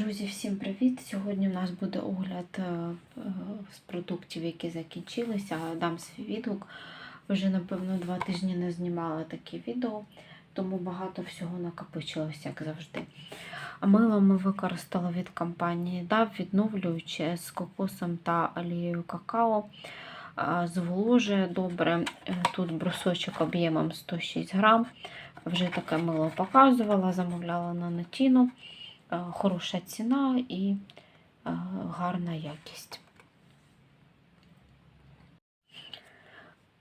Друзі, всім привіт! Сьогодні в нас буде огляд е, е, з продуктів, які закінчилися. Дам свій відгук. Вже, напевно, два тижні не знімала такі відео, тому багато всього накопичилося, як завжди. А мило ми використали від компанії DAV, відновлююче з кокосом та олією какао. А, Зволожує добре. Е, Тут брусочок об'ємом 106 грам. Вже таке мило показувала, замовляла на Нетіну. Е, хороша ціна і е, гарна якість.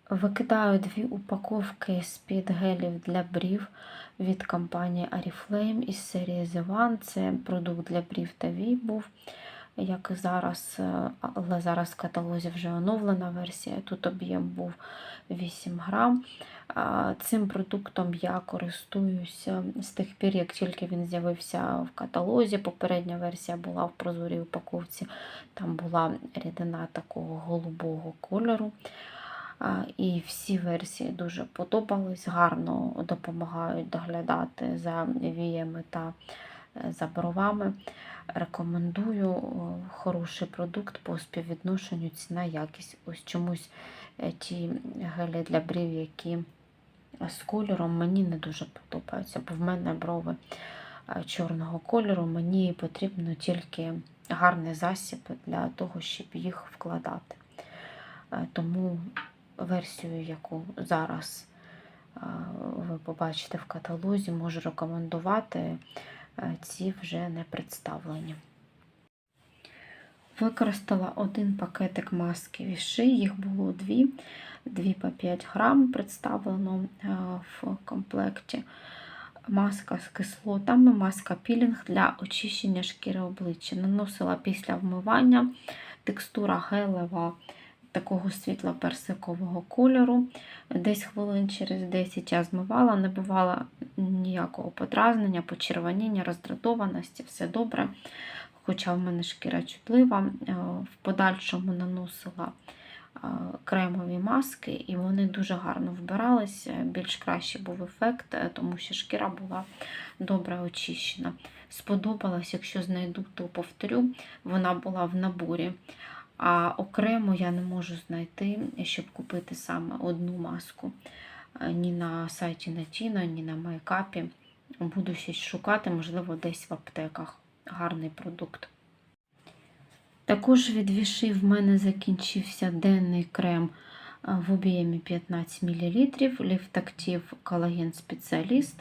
Викидаю дві упаковки з-під гелів для брів від компанії Oriflame із серії The One. Це продукт для брів та вій був, як зараз, е, але зараз в каталозі вже оновлена версія. Тут об'єм був 8 грам. Цим продуктом я користуюся з тих пір, як тільки він з'явився в каталозі. Попередня версія була в прозорій упаковці, там була рідина такого голубого кольору. І всі версії дуже подобались, гарно допомагають доглядати за віями та е, за бровами. Рекомендую хороший продукт по співвідношенню ціна-якість. Ось чомусь е, ті гелі для брів, які з кольором, мені не дуже подобаються, бо в мене брови е, чорного кольору. Мені потрібно тільки гарний засіб для того, щоб їх вкладати. Е, Тому версію, яку зараз е, ви побачите в каталозі, можу рекомендувати. Ці вже не представлені. Використала один пакетик маски віши, їх було дві, дві по 5 грам представлено е, в комплекті. Маска з кислотами, маска пілінг для очищення шкіри обличчя. Наносила після вмивання текстура гелева такого світло-персикового кольору. Десь хвилин через 10 я змивала, не бувало ніякого подразнення, почервоніння, роздратованості, все добре. Хоча в мене шкіра чутлива, Е, в подальшому наносила е, кремові маски, і вони дуже гарно вбиралися. Більш кращий був ефект, е, тому що шкіра була добре очищена. Сподобалось, якщо знайду, то повторю, вона була в наборі. А окремо я не можу знайти, щоб купити саме одну маску Е, ні на сайті Натіно, ні на майкапі. Буду щось шукати, можливо, десь в аптеках. Гарний продукт. Також від Віши в мене закінчився денний крем в об'ємі 15 мл. Ліфтактив колаген спеціаліст.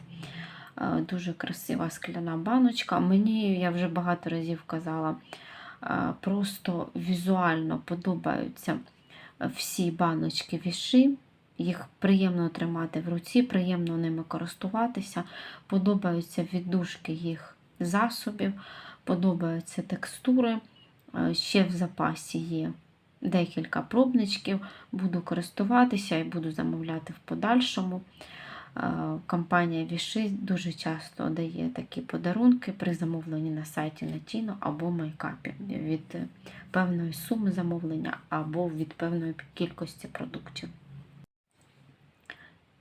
Дуже красива скляна баночка. Мені, я вже багато разів казала, просто візуально подобаються всі баночки віши. Їх приємно тримати в руці, приємно ними користуватися. Подобаються віддушки їх засобів, подобаються текстури. Е, Ще в запасі є декілька пробничків. Буду користуватися і буду замовляти в подальшому. Е, Компанія Віши дуже часто дає такі подарунки при замовленні на сайті Натіно або Майкапі від певної суми замовлення або від певної кількості продуктів.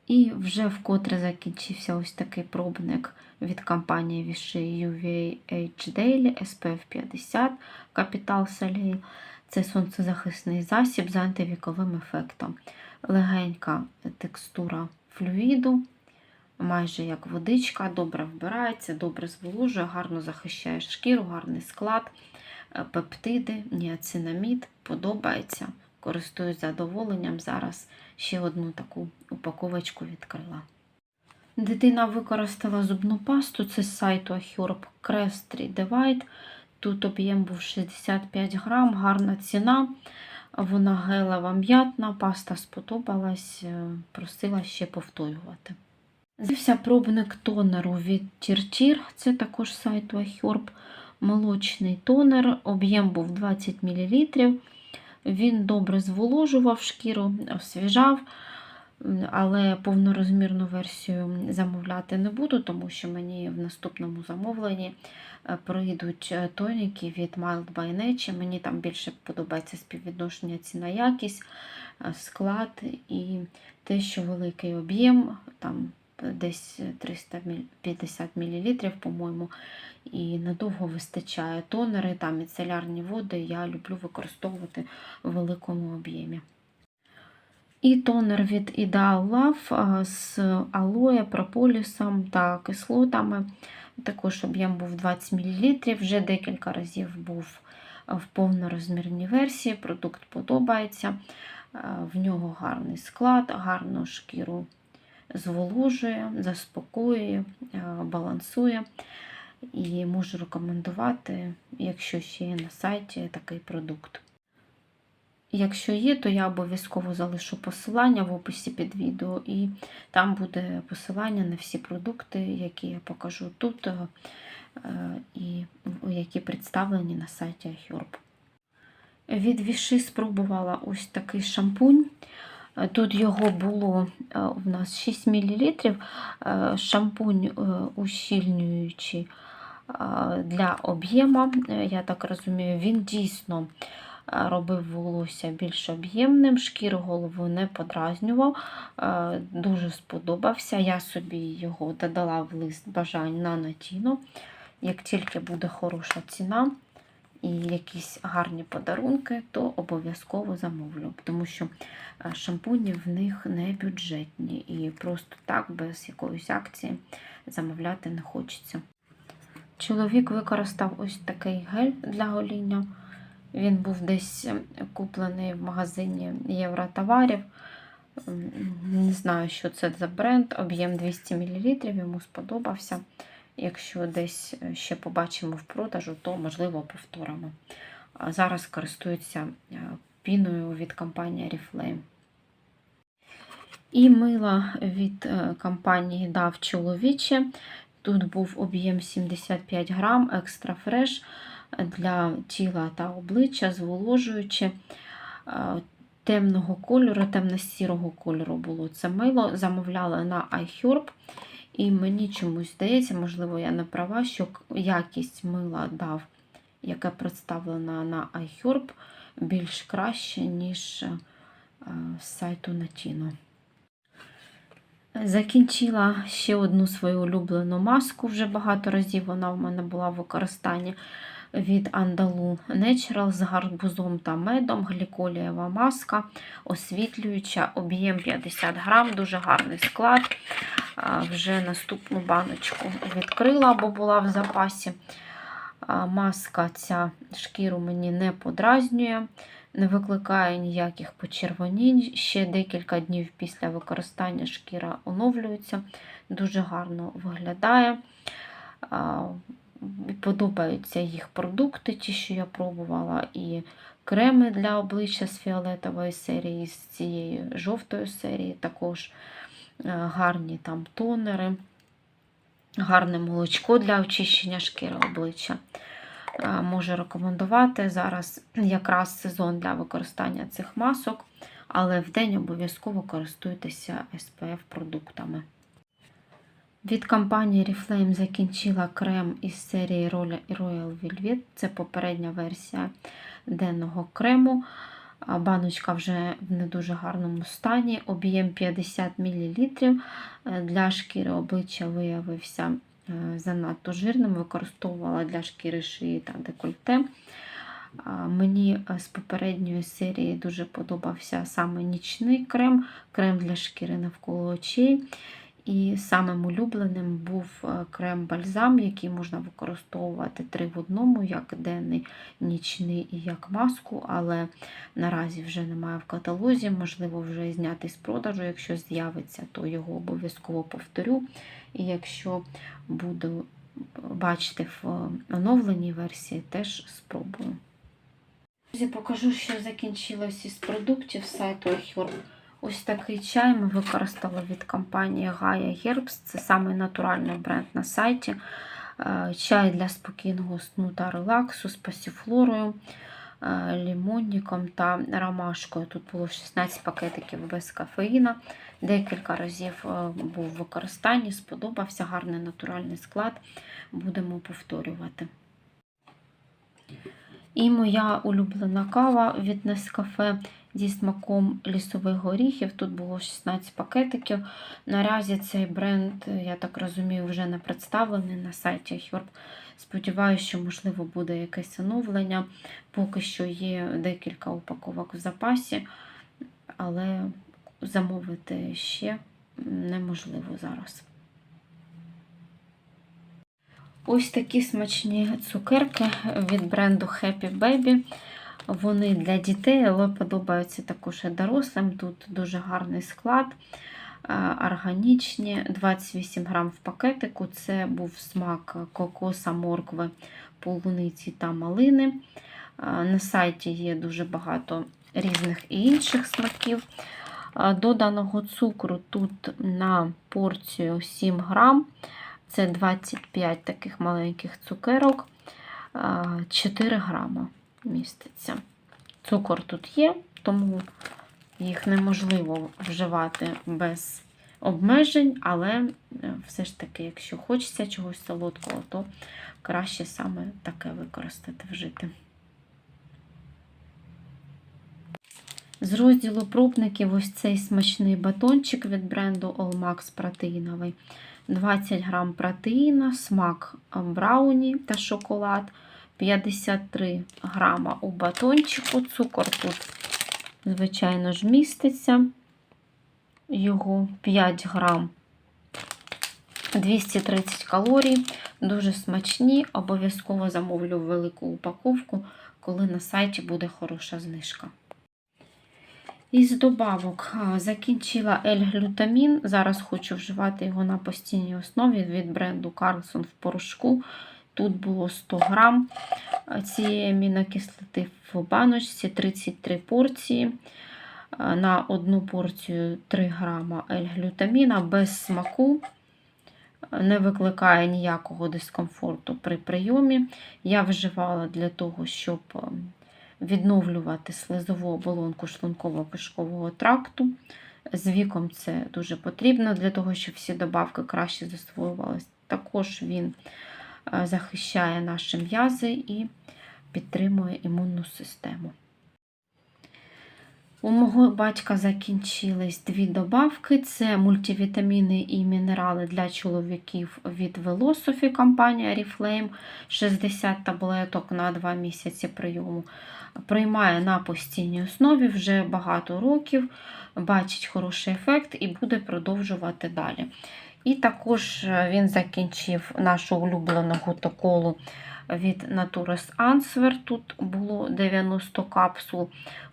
І вже вкотре закінчився ось такий пробник від компанії Vichy UVA H Daily SPF 50 Capital Soleil. Це сонцезахисний засіб з антивіковим ефектом. Легенька текстура флюїду, майже як водичка, добре вбирається, добре зволожує, гарно захищає шкіру, гарний склад, е, пептиди, ніацинамід, подобається. Користуюсь задоволенням. Зараз ще одну таку упаковочку відкрила. Дитина використала зубну пасту, це з сайту Herb Crest Divide. Тут об'єм був 65 грам, гарна ціна. Вона гелева м'ятна, паста сподобалась, е, просила ще повторювати. З'явився пробник тонеру від Тіртір, це також сайту Herb. Молочний тонер, об'єм був 20 мл. Він добре зволожував шкіру, освіжав, але повнорозмірну версію замовляти не буду, тому що мені в наступному замовленні е, прийдуть е, тоніки від Mild by Nature. Мені там більше подобається співвідношення ціна-якість, е, склад і те, що великий об'єм, там десь 350 мл, по-моєму, і надовго вистачає. Тонери та міцелярні води я люблю використовувати в великому об'ємі. І тонер від Ideal Love з алоє, прополісом та кислотами. Також об'єм був 20 мл, вже декілька разів був в повнорозмірній версії. Продукт подобається. В нього гарний склад, гарну шкіру зволожує, заспокоює, балансує. І можу рекомендувати, якщо ще є на сайті такий продукт. Якщо є, то я обов'язково залишу посилання в описі під відео, і там буде посилання на всі продукти, які я покажу тут, е, і які представлені на сайті iHerb. Від Віши спробувала ось такий шампунь. Тут його було у нас 6 мл. Шампунь ущільнюючий для об'єму. Я так розумію, він дійсно робив волосся більш об'ємним, шкіру голову не подразнював, дуже сподобався. Я собі його додала в лист бажань на натіну. Як тільки буде хороша ціна і якісь гарні подарунки, то обов'язково замовлю, тому що шампуні в них не бюджетні і просто так, без якоїсь акції замовляти не хочеться. Чоловік використав ось такий гель для гоління. Він був десь куплений в магазині Євротоварів. Не знаю, що це за бренд, об'єм 200 мл, йому сподобався. Якщо десь ще побачимо в продажу, то можливо повторимо. Зараз користуються піною від компанії Oriflame. І мила від компанії DAV чоловіче. Тут був об'єм 75 грам, екстра фреш для тіла та обличчя, зволожуючи темного кольору, темно-сірого кольору було це мило. Замовляла на iHerb. І мені чомусь здається, можливо, я не права, що якість мила дав, яке представлена на iHerb, більш краще, ніж з сайту Natino. Закінчила ще одну свою улюблену маску, вже багато разів вона в мене була в використанні від Andalou Natural з гарбузом та медом, гліколієва маска, освітлююча, об'єм 50 грам, дуже гарний склад. Вже наступну баночку відкрила, бо була в запасі. Маска ця шкіру мені не подразнює, не викликає ніяких почервонінь. Ще декілька днів після використання шкіра оновлюється, дуже гарно виглядає. Подобаються їх продукти, ті, що я пробувала, і креми для обличчя з фіолетової серії, з цієї жовтої серії, також гарні там тонери, гарне молочко для очищення шкіри обличчя. Можу рекомендувати. Зараз якраз сезон для використання цих масок, але вдень обов'язково користуйтеся SPF-продуктами. Від компанії Reflame закінчила крем із серії Royal Velvet. Це попередня версія денного крему. Баночка вже в не дуже гарному стані, об'єм 50 мл. Для шкіри обличчя виявився занадто жирним, використовувала для шкіри шиї та декольте. Мені з попередньої серії дуже подобався саме нічний крем, крем для шкіри навколо очей. І самим улюбленим був крем-бальзам, який можна використовувати три в одному, як денний, нічний і як маску, але наразі вже немає в каталозі, можливо, вже зняти з продажу. Якщо з'явиться, то його обов'язково повторю. І якщо буду бачити в оновленій версії, теж спробую. Друзі, покажу, що закінчилось із продуктів сайту iHerb. Ось такий чай ми використали від компанії Gaia Herbs. Це самий натуральний бренд на сайті. Чай для спокійного сну та релаксу з пасіфлорою, лімонником та ромашкою. Тут було 16 пакетиків без кофеїна. Декілька разів був в використанні, сподобався гарний натуральний склад. Будемо повторювати. І моя улюблена кава від Нескафе зі смаком лісових горіхів. Тут було 16 пакетиків. Наразі цей бренд, я так розумію, вже не представлений на сайті Herb. Сподіваюся, що, можливо, буде якесь оновлення. Поки що є декілька упаковок в запасі, але замовити ще неможливо зараз. Ось такі смачні цукерки від бренду Happy Baby. Вони для дітей, але подобаються також і дорослим. Тут дуже гарний склад, органічні, 28 грам в пакетику. Це був смак кокоса, моркви, полуниці та малини. На сайті є дуже багато різних і інших смаків. Доданого цукру тут на порцію 7 грам. Це 25 таких маленьких цукерок, 4 грама міститься. Цукор тут є, тому їх неможливо вживати без обмежень, але все ж таки, якщо хочеться чогось солодкого, то краще саме таке використати вжити. З розділу пробників ось цей смачний батончик від бренду Allmax протеїновий. 20 грам протеїна, смак брауні та шоколад, 53 грама у батончику. Цукор тут, звичайно ж, міститься. Його 5 грам, 230 калорій, дуже смачні. Обов'язково замовлю велику упаковку, коли на сайті буде хороша знижка. Із добавок закінчила L-глютамін. Зараз хочу вживати його на постійній основі від бренду Carlson в порошку. Тут було 100 грам цієї амінокислоти в баночці, 33 порції. На одну порцію 3 грама L-глютаміна без смаку. Не викликає ніякого дискомфорту при прийомі. Я вживала для того, щоб відновлювати слизову оболонку шлунково-кишкового тракту. З віком це дуже потрібно для того, щоб всі добавки краще засвоювалися. Також він е, захищає наші м'язи і підтримує імунну систему. У мого батька закінчились дві добавки: це мультивітаміни і мінерали для чоловіків від Velosophy, компанія Reflame 60 таблеток на 2 місяці прийому. Приймає на постійній основі вже багато років, бачить хороший ефект і буде продовжувати далі. І також він закінчив нашу улюблену гутоколу від Naturus Answer. Тут було 90 капсул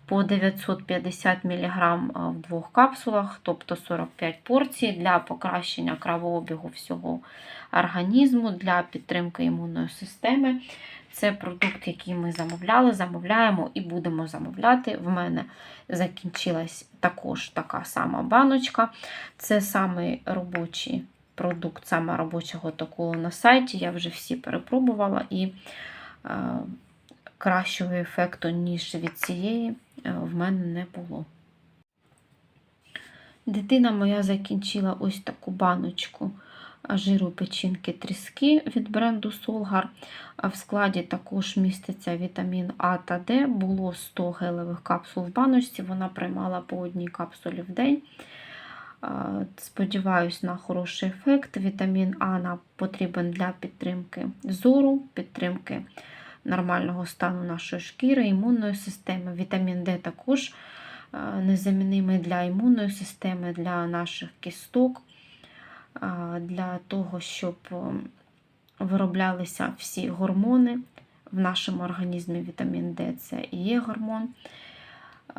по 950 мг в двох капсулах, тобто 45 порцій для покращення кровообігу всього організму, для підтримки імунної системи. Це продукт, який ми замовляли, замовляємо і будемо замовляти. В мене закінчилась також така сама баночка. Це самий робочий продукт, саме робочого такого на сайті. Я вже всі перепробувала і е, кращого ефекту, ніж від цієї, е, в мене не було. Дитина моя закінчила ось таку баночку жиру печінки тріски від бренду Solgar. В складі також міститься вітамін А та Д. Було 100 гелевих капсул в баночці, вона приймала по одній капсулі в день. Сподіваюсь на хороший ефект. Вітамін А потрібен для підтримки зору, підтримки нормального стану нашої шкіри, імунної системи. Вітамін Д також незамінимий для імунної системи, для наших кісток, для того, щоб вироблялися всі гормони. В нашому організмі вітамін Д це і є гормон.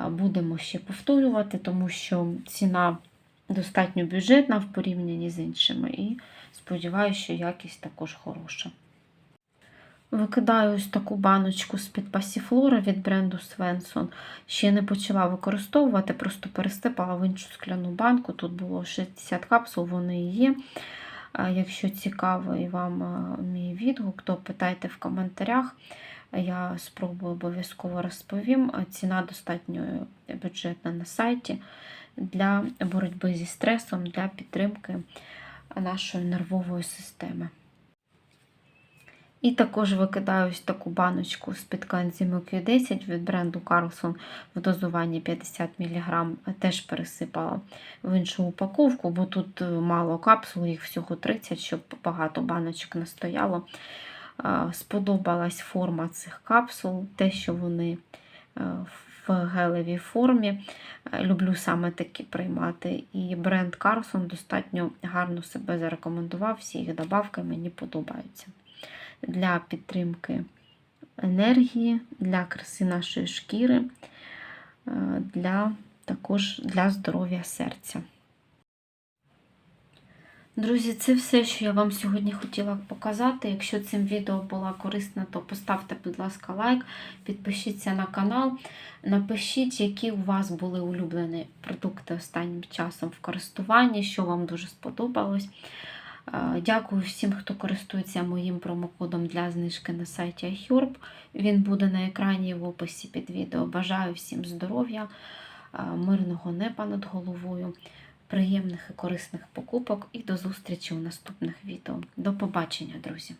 Будемо ще повторювати, тому що ціна достатньо бюджетна в порівнянні з іншими, і сподіваюся, що якість також хороша. Викидаю ось таку баночку з-під пасіфлори від бренду Свенсон. Ще не почала використовувати, просто перестипала в іншу скляну банку. Тут було 60 капсул, вони є. Якщо цікавий вам мій відгук, то питайте в коментарях. Я спробую обов'язково розповім. Ціна достатньо бюджетна на сайті для боротьби зі стресом, для підтримки нашої нервової системи. І також викидаю ось таку баночку з-під коензиму Q10 від бренду Carlson в дозуванні 50 мг. Теж пересипала в іншу упаковку, бо тут е, мало капсул, їх всього 30, щоб багато баночок не стояло. Е, Сподобалась форма цих капсул, те, що вони е, в гелевій формі. Е, Люблю саме такі приймати. І бренд Carlson достатньо гарно себе зарекомендував. Всі їх добавки мені подобаються. Для підтримки енергії, для краси нашої шкіри, е, для, також для здоров'я серця. Друзі, це все, що я вам сьогодні хотіла показати. Якщо цим відео було корисно, то поставте, будь ласка, лайк, підпишіться на канал, напишіть, які у вас були улюблені продукти останнім часом в користуванні, що вам дуже сподобалось. Дякую всім, хто користується моїм промокодом для знижки на сайті iHerb. Він буде на екрані в описі під відео. Бажаю всім здоров'я, мирного неба над головою, приємних і корисних покупок і до зустрічі у наступних відео. До побачення, друзі!